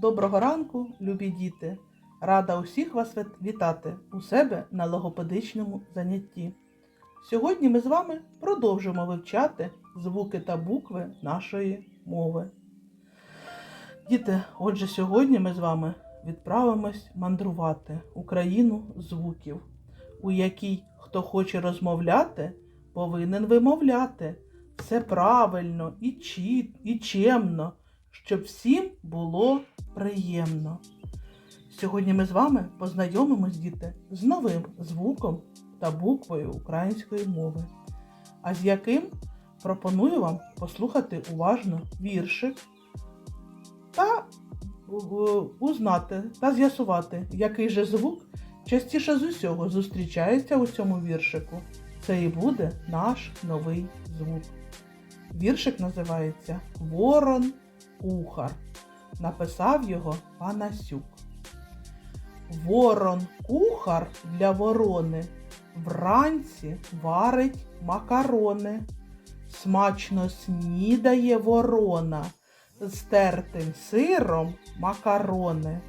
Доброго ранку, любі діти! Рада усіх вас вітати у себе на логопедичному занятті. Сьогодні ми з вами продовжимо вивчати звуки та букви нашої мови. Діти, отже, сьогодні ми з вами відправимось мандрувати у країну звуків, у якій хто хоче розмовляти, повинен вимовляти. Все правильно і, чіт, і чемно, щоб всім було приємно. Сьогодні ми з вами познайомимось, діти, з новим звуком та буквою української мови, а з яким пропоную вам послухати уважно віршик та е, узнати та з'ясувати, який же звук частіше з усього зустрічається у цьому віршику. Це і буде наш новий звук. Віршик називається Ворон Кухар. Написав його Панасюк. Ворон кухар для ворони вранці варить макарони. Смачно снідає ворона з тертим сиром макарони.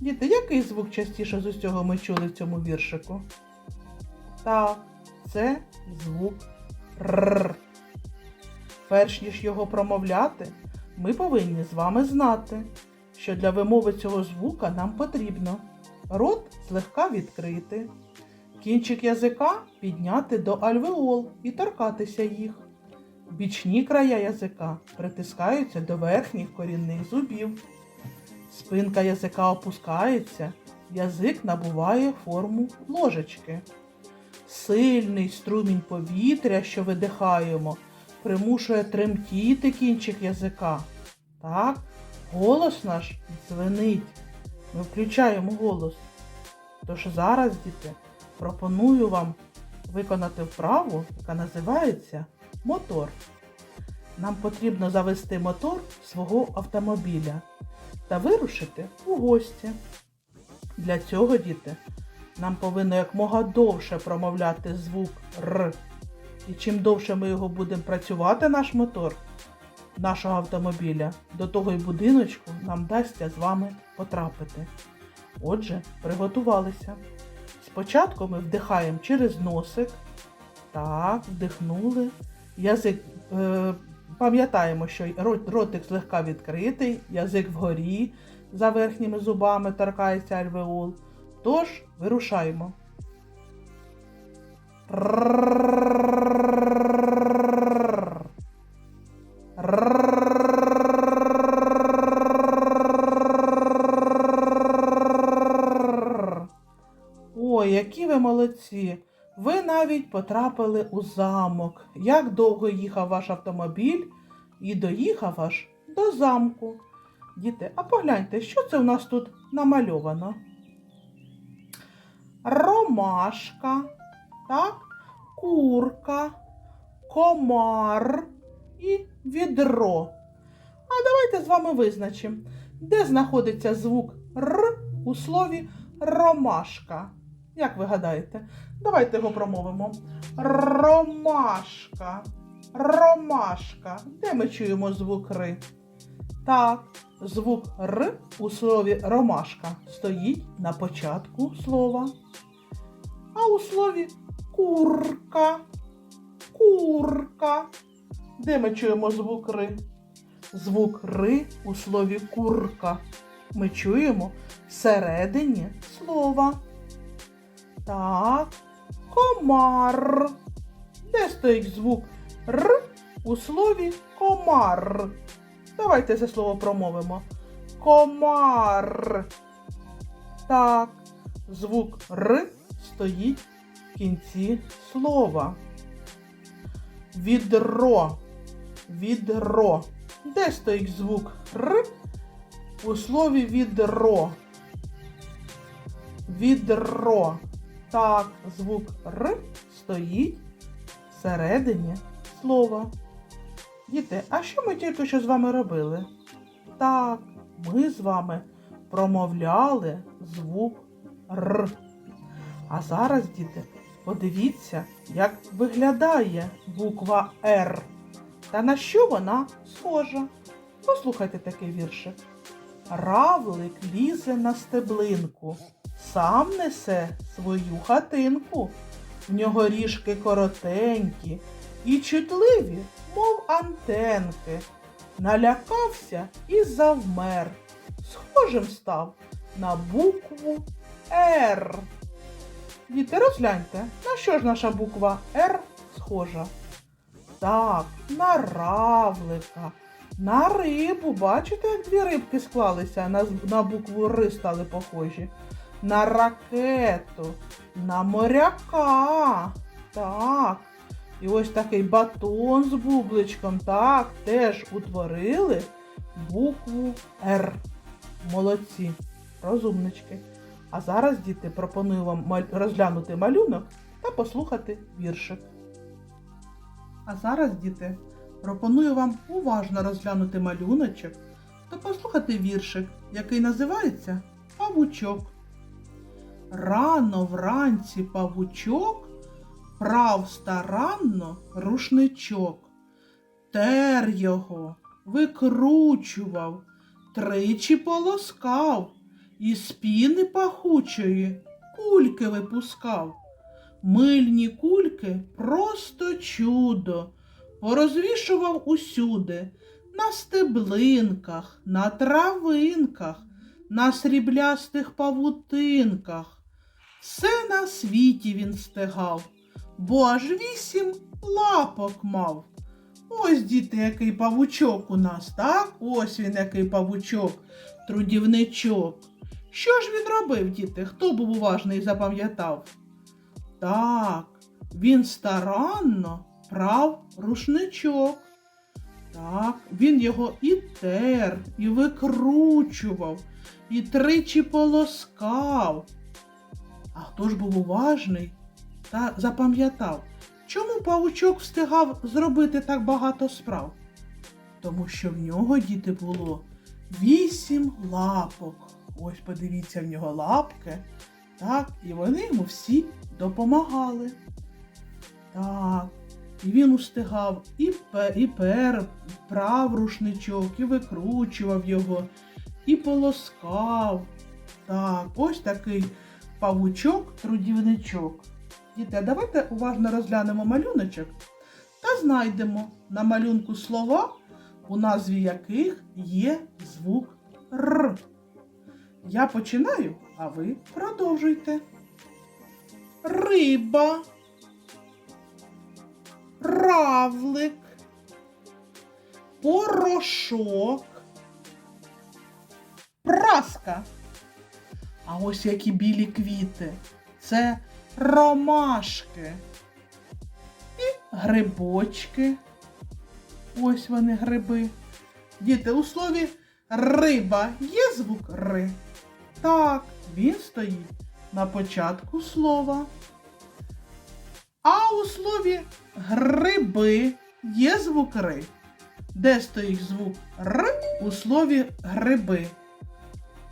Діти, який звук частіше з усього ми чули в цьому віршику? Так, це звук Р. Перш ніж його промовляти, ми повинні з вами знати, що для вимови цього звука нам потрібно рот злегка відкрити, кінчик язика підняти до альвеол і торкатися їх. Бічні края язика притискаються до верхніх корінних зубів. Спинка язика опускається, язик набуває форму ложечки. Сильний струмінь повітря, що видихаємо, примушує тремтіти кінчик язика. Так, голос наш дзвенить. Ми включаємо голос. Тож зараз, діти, пропоную вам виконати вправу, яка називається мотор. Нам потрібно завести мотор свого автомобіля та вирушити у гості. Для цього, діти, нам повинно якмога довше промовляти звук Р. І чим довше ми його будемо працювати, наш мотор нашого автомобіля, до того й будиночку нам дасться з вами потрапити. Отже, приготувалися. Спочатку ми вдихаємо через носик. Так, вдихнули. Язик. Е, пам'ятаємо, що рот, ротик злегка відкритий, язик вгорі за верхніми зубами торкається альвеол. Тож вирушаємо. Які ви молодці! Ви навіть потрапили у замок. Як довго їхав ваш автомобіль і доїхав аж до замку. Діти, а погляньте, що це у нас тут намальовано? Ромашка, так, курка, комар і відро. А давайте з вами визначимо, де знаходиться звук Р у слові ромашка. Як ви гадаєте? Давайте його промовимо. Ромашка. Ромашка. Де ми чуємо звук Р? Так, звук Р у слові ромашка стоїть на початку слова. А у слові курка. Курка. Де ми чуємо звук Р? Звук Р у слові курка. Ми чуємо всередині слова. Так, комар. Де стоїть звук Р у слові комар? Давайте це слово промовимо. Комар. Так, звук Р стоїть в кінці слова. Відро. Відро. Де стоїть звук Р у слові відро? Відро. Так, звук Р стоїть всередині слова. Діти, а що ми тільки що з вами робили? Так, ми з вами промовляли звук Р. А зараз, діти, подивіться, як виглядає буква Р та на що вона схожа. Послухайте такий віршик. Равлик лізе на стеблинку, сам несе свою хатинку. В нього ріжки коротенькі і чутливі, мов антенки. Налякався і завмер. Схожим став на букву Р. Діти, розгляньте, на що ж наша буква Р схожа? Так, на равлика, на рибу. Бачите, як дві рибки склалися, на, на букву Р стали похожі. На ракету, на моряка. Так. І ось такий батон з бубличком. Так, теж утворили букву Р. Молодці, розумнички. А зараз, діти, пропоную вам розглянути малюнок та послухати віршик. А зараз, діти, пропоную вам уважно розглянути малюночок та послухати віршик, який називається Павучок. Рано вранці павучок прав старанно рушничок. Тер його, викручував, тричі полоскав, і з піни пахучої кульки випускав. Мильні кульки просто чудо, порозвішував усюди, на стеблинках, на травинках, на сріблястих павутинках. Все на світі він стигав, бо аж вісім лапок мав. Ось, діти, який павучок у нас, так? Ось він який павучок, трудівничок. Що ж він робив, діти? Хто був уважний і запам'ятав? Так, він старанно прав рушничок. Так, він його і тер, і викручував, і тричі полоскав. А хто ж був уважний та запам'ятав, чому павучок встигав зробити так багато справ? Тому що в нього, діти, було вісім лапок. Ось подивіться в нього лапки. Так, і вони йому всі допомагали. Так, і він устигав і, і пер, прав рушничок, і викручував його, і полоскав. Так, ось такий павучок, трудівничок. Діти, давайте уважно розглянемо малюночок та знайдемо на малюнку слова, у назві яких є звук Р. Я починаю, а ви продовжуйте. Риба, равлик, порошок, праска. А ось які білі квіти. Це ромашки і грибочки. Ось вони гриби. Діти, у слові риба є звук ри? Так, він стоїть на початку слова. А у слові гриби є звук ри. Де стоїть звук р у слові гриби?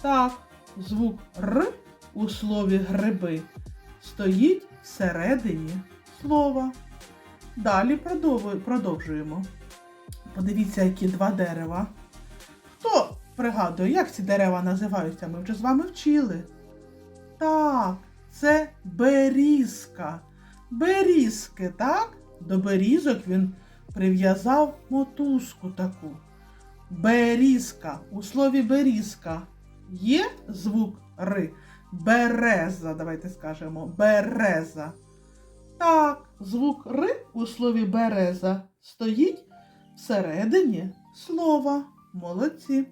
Так, звук р у слові гриби стоїть всередині слова. Далі продовжуємо. Подивіться, які два дерева. Хто пригадує, як ці дерева називаються? Ми вже з вами вчили. Так, це берізка. Берізки, так? До берізок він прив'язав мотузку таку. Берізка. У слові берізка є звук ри. Береза, давайте скажемо. Береза. Так, звук ри у слові береза стоїть всередині слова. Молодці.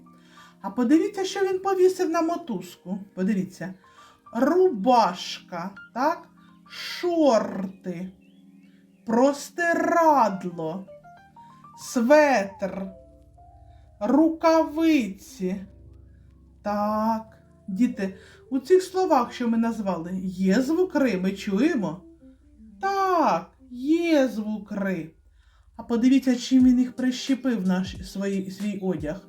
А подивіться, що він повісив на мотузку. Подивіться. Рубашка, так? Шорти, простирадло, светр, рукавиці. Так, діти, у цих словах, що ми назвали, є звук ри, ми чуємо? Так, є звук ри. А подивіться, чим він їх прищепив наш свій, свій одяг.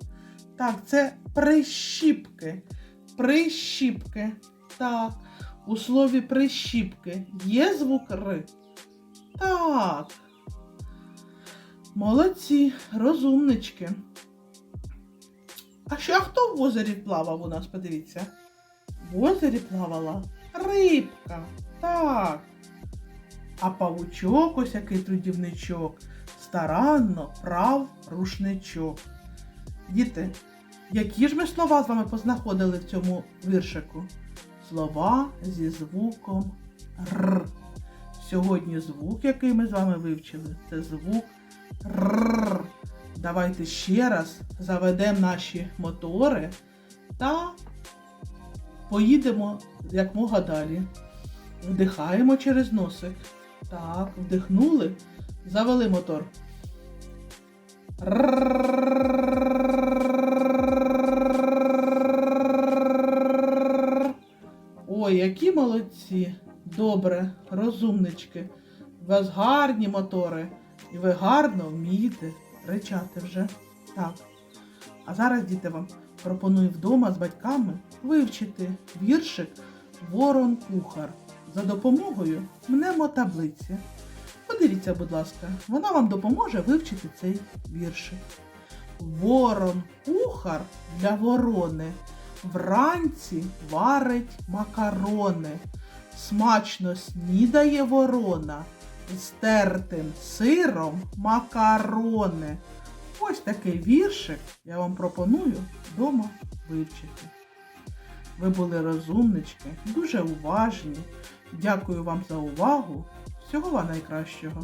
Так, це прищіпки. Прищіпки. Так, у слові прищіпки є звук ри? Так. Молодці, розумнички. А ще хто в озері плавав у нас, подивіться? В озері плавала рибка. Так. А павучок, ось який трудівничок, старанно прав рушничок. Діти, які ж ми слова з вами познаходили в цьому віршику? Слова зі звуком Р. Сьогодні звук, який ми з вами вивчили, це звук Р. Давайте ще раз заведемо наші мотори та поїдемо якмога далі. Вдихаємо через носик. Так, вдихнули, завели мотор. Ой, які молодці! Добре, розумнички. У вас гарні мотори, і ви гарно вмієте речати вже. Так. А зараз, діти, вам пропоную вдома з батьками вивчити віршик Ворон Кухар за допомогою мнемотаблиці. Подивіться, будь ласка, вона вам допоможе вивчити цей віршик. Ворон кухар для ворони. Вранці варить макарони. Смачно снідає ворона. З тертим сиром макарони. Ось такий віршик я вам пропоную вдома вивчити. Ви були розумнички, дуже уважні. Дякую вам за увагу. Всього вам найкращого.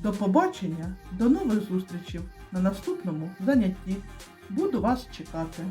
До побачення, до нових зустрічей на наступному занятті. Буду вас чекати.